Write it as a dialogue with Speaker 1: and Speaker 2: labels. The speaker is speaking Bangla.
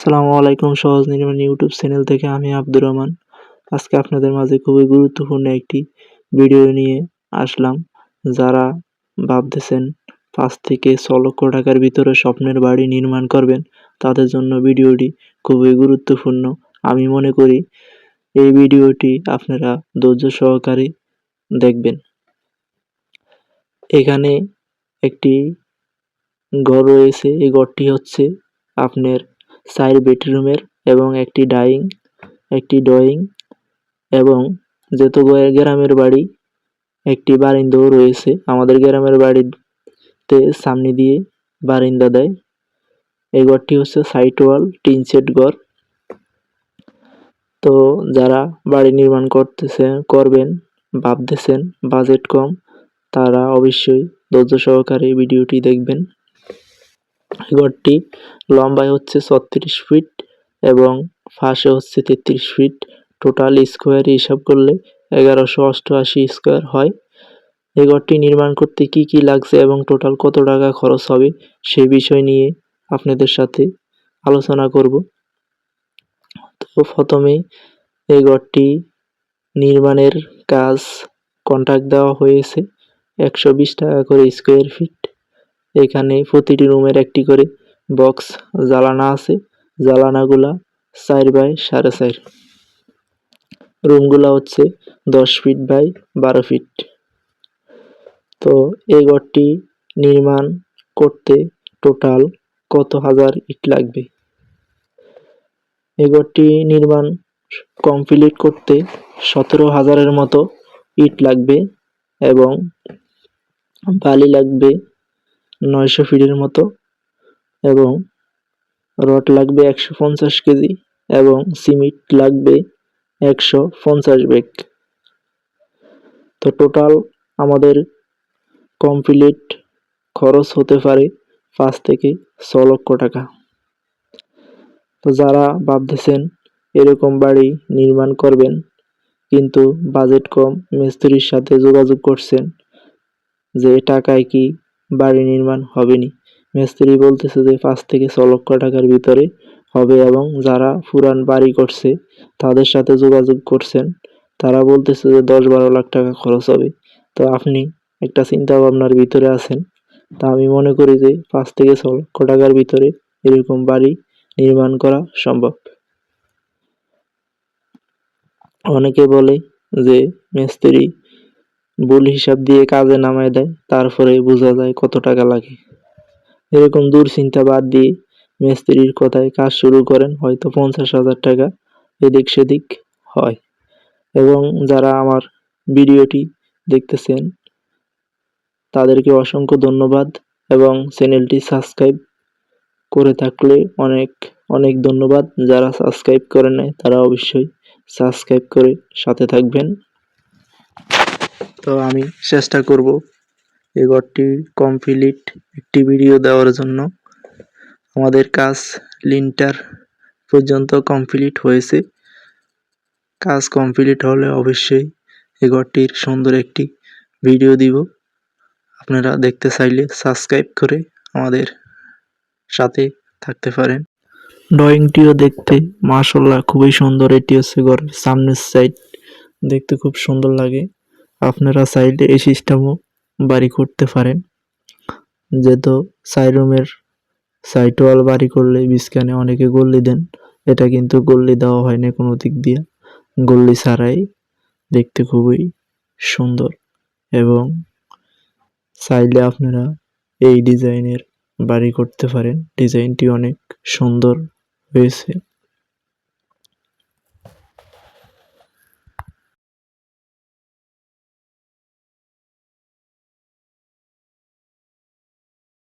Speaker 1: আসসালামু আলাইকুম সহজ নির্মাণ ইউটিউব চ্যানেল থেকে আমি আব্দুর রহমান। আজকে আপনাদের মাঝে খুবই গুরুত্বপূর্ণ একটি ভিডিও নিয়ে আসলাম, যারা ভাবতেছেন পাঁচ থেকে ছ লক্ষ টাকার ভিতরে স্বপ্নের বাড়ি নির্মাণ করবেন, তাদের জন্য ভিডিওটি খুবই গুরুত্বপূর্ণ। আমি মনে করি এই ভিডিওটি আপনারা ধৈর্য সহকারে দেখবেন। এখানে একটি ঘর রয়েছে, এই ঘরটি হচ্ছে আপনার চার বেডরুমের এবং একটি ডাইং, একটি ড্রয়িং এবং যেহেতু গ্রামের বাড়ি, একটি বারিন্দাও রয়েছে। আমাদের গ্রামের বাড়িতে সামনে দিয়ে বারিন্দা দেয়। এই ঘরটি হচ্ছে সাইট ওয়াল, টিন সেট ঘর। তো যারা বাড়ি নির্মাণ করতেছে, করবেন, ভাবতেছেন, বাজেট কম, তারা অবশ্যই ধৈর্য সহকারে ভিডিওটি দেখবেন। ঘরটি লম্বায় হচ্ছে ছত্রিশ ফিট এবং ফাঁসে হচ্ছে তেত্রিশ ফিট। টোটাল স্কোয়ার হিসাব করলে এগারোশো অষ্টআশি স্কোয়ার হয়। এই ঘরটি নির্মাণ করতে কি কি লাগছে এবং টোটাল কত টাকা খরচ হবে সেই বিষয় নিয়ে আপনাদের সাথে আলোচনা করব। তো প্রথমে এই ঘরটি নির্মাণের কাজ কন্ট্রাক্ট দেওয়া হয়েছে। একশো বিশ টাকা করে স্কোয়ার ফিট এখানে প্রতিটি রুমের একটি করে বক্স জ্বালানা আছে। জ্বালানাগুলা চার বাই সাড়ে চার রুমগুলা হচ্ছে দশ ফিট বাই বারো ফিট তো এই ঘরটি নির্মাণ করতে টোটাল কত হাজার ইট লাগবে? এই ঘরটি নির্মাণ কমপ্লিট করতে সতেরো হাজারের মতো ইট লাগবে এবং বালি লাগবে নয়শো ফিটের মতো এবং রড লাগবে একশো পঞ্চাশ কেজি এবং সিমেন্ট লাগবে একশো পঞ্চাশ ব্যাগ। তো টোটাল আমাদের কমপ্লিট খরচ হতে পারে পাঁচ থেকে ছ লক্ষ টাকা। তো যারা ভাবতেছেন এরকম বাড়ি নির্মাণ করবেন, কিন্তু বাজেট কম, মিস্ত্রির সাথে যোগাযোগ করছেন যে টাকায় কি বাড়ি নির্মাণ হবে নি মিস্ত্রি বলতেছে যে, পাঁচ থেকে ছ লক্ষ টাকার ভিতরে হবে এবং যারা পুরান বাড়ি করছে, তাদের সাথে যোগাযোগ করছেন। তারা বলতেছে যে, দশ বারো লাখ টাকা খরচ হবে। তো আপনি একটা চিন্তা ভাবনার ভিতরে আছেন। তা আমি মনে করি যে, পাঁচ থেকে ছ লক্ষ টাকার ভিতরে এরকম বাড়ি নির্মাণ করা সম্ভব। অনেকে বলে যে, মিস্ত্রি ভুল হিসাব দিয়ে কাজে নামায় দেয় তারপরে বোঝা যায় কত টাকা লাগে। এরকম দুশ্চিন্তা বাদ দিয়ে মিস্ত্রির কথায় কাজ শুরু করেন হয়তো পঞ্চাশ হাজার টাকা এদিক সেদিক হয়। এবং যারা আমার ভিডিওটি দেখতেছেন, তাদেরকে অসংখ্য ধন্যবাদ এবং চ্যানেলটি সাবস্ক্রাইব করে থাকলে অনেক অনেক ধন্যবাদ। যারা সাবস্ক্রাইব করে নেয় তারা অবশ্যই সাবস্ক্রাইব করে সাথে থাকবেন। তো আমি চেষ্টা করব এই ঘরটি কমপ্লিট একটি ভিডিও দেওয়ার জন্য। আমাদের কাজ লিন্টার পর্যন্ত কমপ্লিট হয়েছে। কাজ কমপ্লিট হলে অবশ্যই এই ঘরটির সুন্দর একটি ভিডিও দিব। আপনারা দেখতে চাইলে সাবস্ক্রাইব করে আমাদের সাথে থাকতে পারেন। ড্রয়িংটিও দেখতে মাশাল্লাহ খুবই সুন্দর। এটি হচ্ছে ঘরের সামনের সাইড দেখতে খুব সুন্দর লাগে। আপনারা সাইডে এই সিস্টেমও বাড়ি করতে পারেন। যেহেতু সাইড রুমের সাইড ওয়াল বাড়ি করলে বিস্কানে অনেকে গল্লি দেন, এটা কিন্তু গল্লি দেওয়া হয় না কোনো দিক দিয়ে। গল্লি ছাড়াই দেখতে খুবই সুন্দর এবং চাইলে আপনারা এই ডিজাইনের বাড়ি করতে পারেন। ডিজাইনটি অনেক সুন্দর হয়েছে।